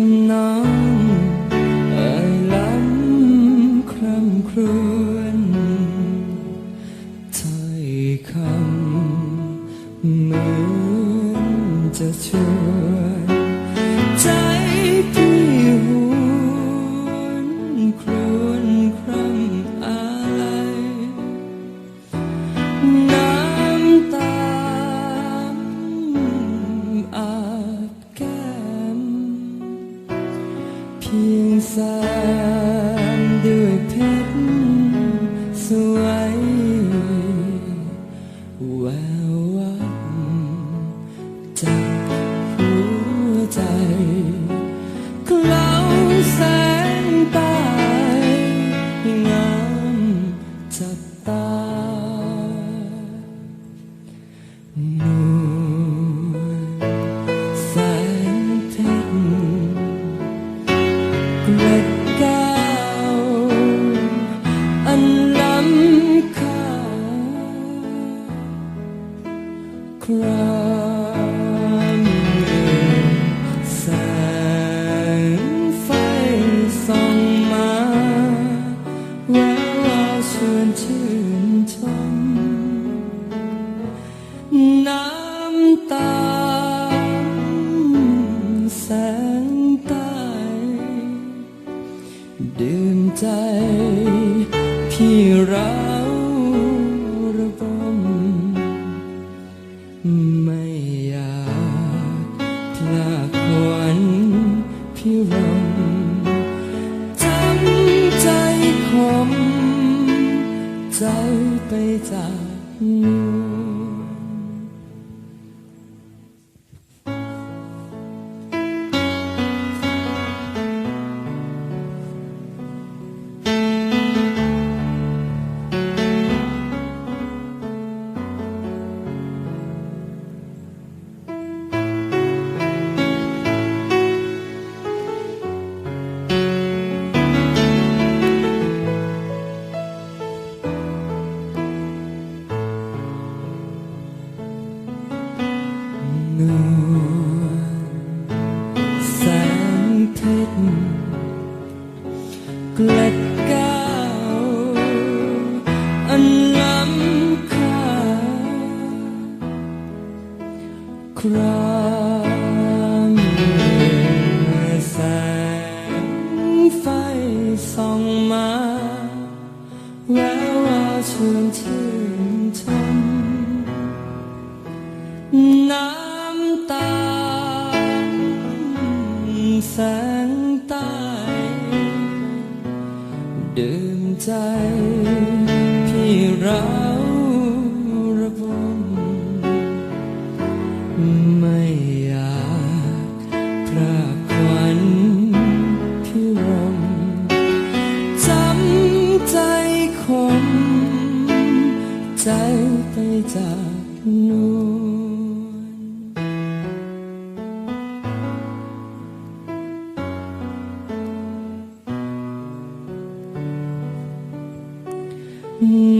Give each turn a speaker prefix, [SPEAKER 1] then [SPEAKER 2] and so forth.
[SPEAKER 1] ำน้อ พียงแสนด้วยเพชรสวย อันล้ำค่าครามแสงไฟส่องมาแวววาวชวนชื่นชมน้ำตาแสงใต้ดื่มใจ ที่เราระบมไม่อยากพลาดควันพี่รมจำใจคมใจไปจากน นวลแสงเพชรเกล็ดแก้วอันล้ำค่าครามแสงไฟส่องมาแวววาวชวนชื่นชมน้ แสงใต้ดื่มใจ พี่เราระบมไม่อยากพรากควันพี่รมจำใจคม ใจไปจากนู น